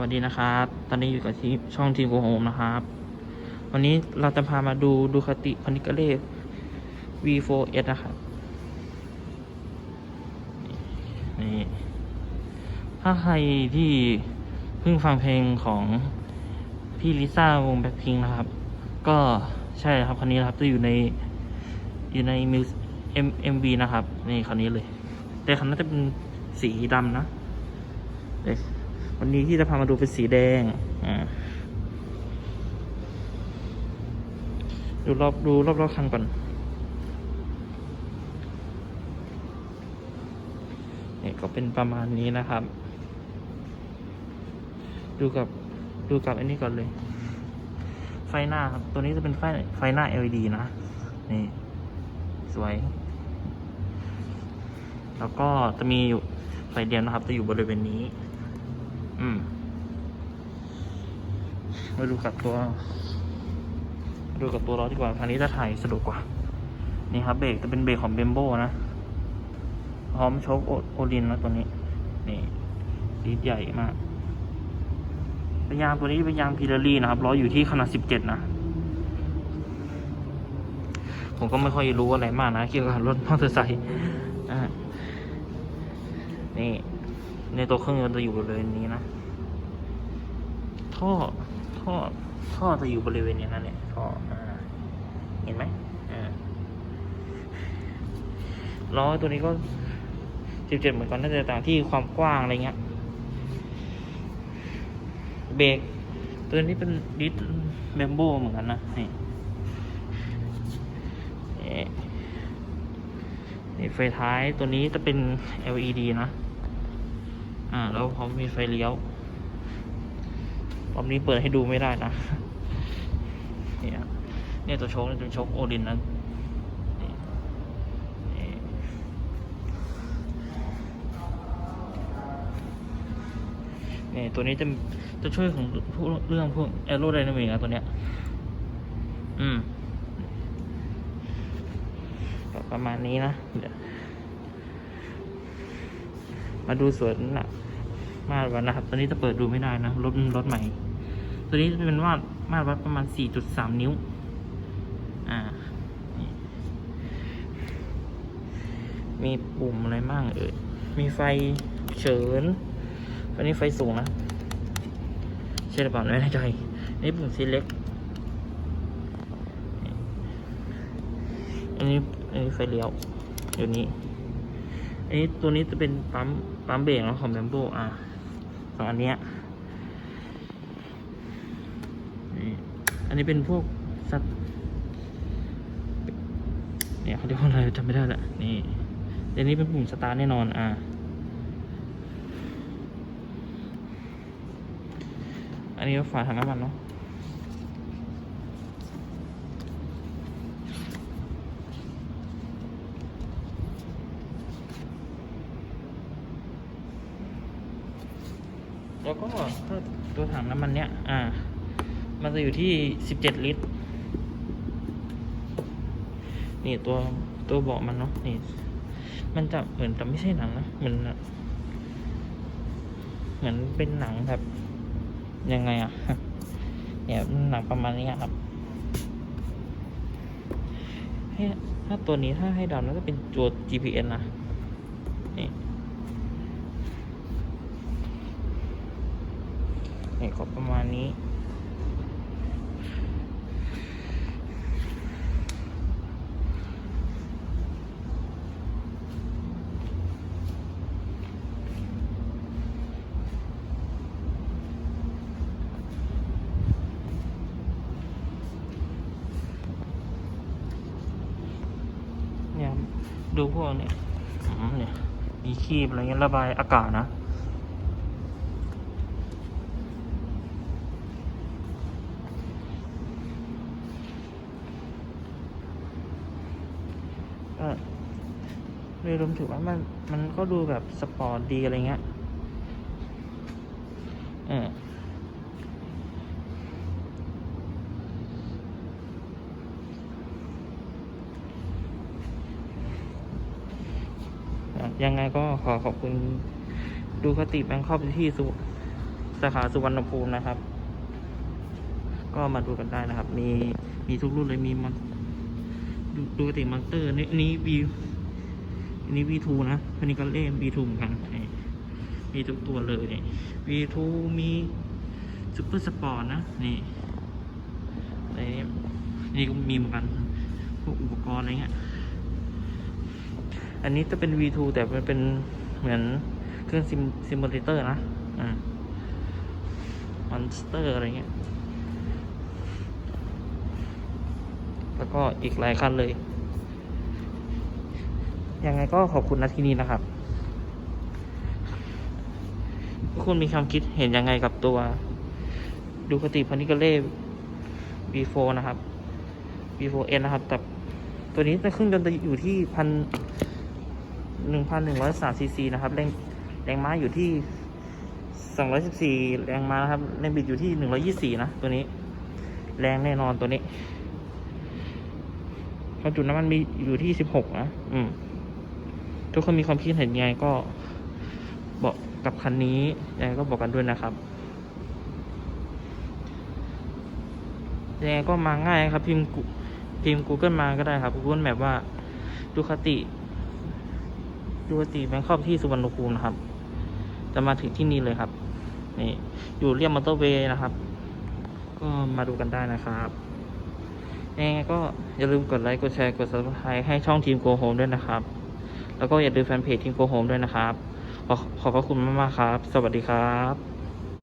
วัสดีนะครับ ตอนนี้อยู่กับทีช่องทีมโกโฮมนะครับ วันนี้เราจะพามาดูดูคติคอนิกาเล่ V4S นะครับ นี่ ถ้าใครที่เพิ่งฟังเพลงของพี่ลิซ่าวงแบ็คพิงนะครับ ก็ใช่ครับคันนี้นะครับจะอยู่ในอยู่ในมิวเอ็มเอ็มบีนะครับ นี่คันนี้เลย แต่คันนั้นจะเป็นสีดำนะเดี๋ย วันนี้ที่จะพามาดูเป็นสีแดง อ่า ดูรอบดูรอบรอบคันก่อนเนี่ยก็เป็นประมาณนี้นะครับ ดูกับดูกับอันนี้ก่อนเลย ไฟหน้าครับ ตัวนี้จะเป็นไฟไฟหน้า LED นะ นี่ สวย แล้วก็จะมีอยู่ไฟเดียวนะครับ จะอยู่บริเวณนี้ อืมมาดูกับตัวดูกับตัวล้อดีกว่าทางนี้จะถ่ายสะดวกกว่า นี่ครับเบรกจะเป็นเบรกของเบมโบนะพร้อมโชคโอโอลินนะตัวนี้ นี่ซีใหญ่มากเป็นยางตัวนี้เป็นยางพิลารี่นะครับล้ออยู่ที่ขนาดสิบเจ็ดนะ ผมก็ไม่ค่อยรู้อะไรมากนะเกี่ยวกับรถมอเตอร์ไซค์นี่ ในตัวเครื่องยนต์จะอยู่บริเวณนี้นะ ท่อ ท่อ ท่อจะอยู่บริเวณนี้นั่นแหละท่ออ่าเห็นไหมอ่าล้อตัวนี้ก็สิบเจ็ดเหมือนกันน่าจะต่างที่ความกว้างอะไรเงี้ย เบรกตัวนี้เป็นดิสเบมโบเหมือนกันนะ นี่นี่นี่ไฟท้ายตัวนี้จะเป็น LED นะ อ่า แล้วพร้อมมีไฟเลี้ยวรอบนี้เปิดให้ดูไม่ได้นะเนี่ยเนี่ยตัวโชคเนี่ยเป็นโชคโอดินนะนี่นี่นี่ตัวนี้จะจะช่วยของพวกเรื่องพวกแอโรไดนามิกนะตัวเนี้ย อืม ประมาณนี้นะเดี๋ยว มาดูสวนหนักมาตรวัดนะครับ ตอนนี้จะเปิดดูไม่ได้นะรถรถใหม่ ตัวนี้จะเป็นมามาตรวัดประมาณ 4.3 นิ้ว อ่านี่มีปุ่มอะไรบ้างเอ่ย มีไฟเฉินอันนี้ไฟสูงนะ ใช่หรือเปล่าไม่แน่ใจนนี้ปุ่ม select อันนี้อันนี้ไฟเลี้ยวเดี๋ยวนี้ อันนี้ตัวนี้จะเป็นปั๊มปั๊มเบรกของแบมโบอะสองอันเนี้ยอันนี้เป็นพวกสัตว์เนี่ยเขาเรียกว่าอะไรจำไม่ได้ละนี่อันนี้เป็นปุ่มสตาร์ทแน่นอนอะอันนี้ฝาถังน้ำมันเนาะ แล้วก็ตัวถังน้ำมันเนี้ย อ่า มันจะอยู่ที่สิบเจ็ดลิตร นี่ตัวตัวเบาะมันเนาะ นี่ มันจะเหมือนแต่ไม่ใช่หนังนะ เหมือนเหมือนเป็นหนังแบบยังไงอะเนี่ยหนังประมาณนี้ครับให้ถ้าตัวนี้ถ้าให้เดาน่าจะเป็นตัว GPS นะ นี่ นี่ก็ประมาณนี้ เนี่ยดูพวกเนี่ยอืมเนี่ยมีคีบอะไรเงี้ยระบายอากาศนะ ก็โดยรวมถือว่ามันมันก็ดูแบบสปอร์ตดีอะไรเงี้ยเออยังไงก็ขอขอบคุณดูคติแบงคอกที่สุสาขาสุวรรณภูมินะครับ ก็มาดูกันได้นะครับ มีมีทุกรุ่นเลยมีมัน ดูกติมังเตอร์นี่นี่วีนี่วีทูนะอันนี้ก็เล่มวีทูเหมือนกันมีทุกตัวเลยนี่วีทูมีซูเปอร์สปอร์ตนะ นี่อะไรนี่นี่ก็มีเหมือนกัน พวกอุปกรณ์อะไรเงี้ย อันนี้จะเป็น V2 แต่มันเป็นเหมือนเครื่องซิมซิมูเลเตอร์นะ อ่ามอนสเตอร์อะไรเงี้ย แล้วก็อีกหลายคันเลย ยังไงก็ขอบคุณนะที่นี้นะครับ ทุกคนมีความคิดเห็นยังไงกับตัว ดูคติพันิกาเล่ V4 นะครับ V4N นะครับ แต่ตัวนี้จะขึ้นจนจะอยู่ที่พันหนึ่งพันหนึ่งร้อยสามซีซีนะครับ แรงแรงม้าอยู่ที่สองร้อยสิบสี่แรงม้านะครับ แรงบิดอยู่ที่หนึ่งร้อยี่สี่นะ ตัวนี้ แรงแน่นอนตัวนี้ ความจุน้ำมันมีอยู่ที่สิบหกนะ อืม ทุกคนมีความคิดเห็นยังไงก็บอกกับคันนี้ยังไงก็บอกกันด้วยนะครับยังไงก็มาง่ายครับ พิมพ์ Gu- พิมพ์ Google มาก็ได้ครับ Google Map ว่าดูคติดูคติแบงคอกที่สุวรรณภูมินะครับ จะมาถึงที่นี่เลยครับ นี่ อยู่เรียบมอเตอร์เวย์นะครับ ก็มาดูกันได้นะครับ ยังไงก็อย่าลืมกดไลค์ กดแชร์ กด subscribe ให้ช่องทีมโกโฮมด้วยนะครับ แล้วก็อย่าลืมแฟนเพจทีมโกโฮมด้วยนะครับ ขอขอบพระคุณมากๆครับ สวัสดีครับ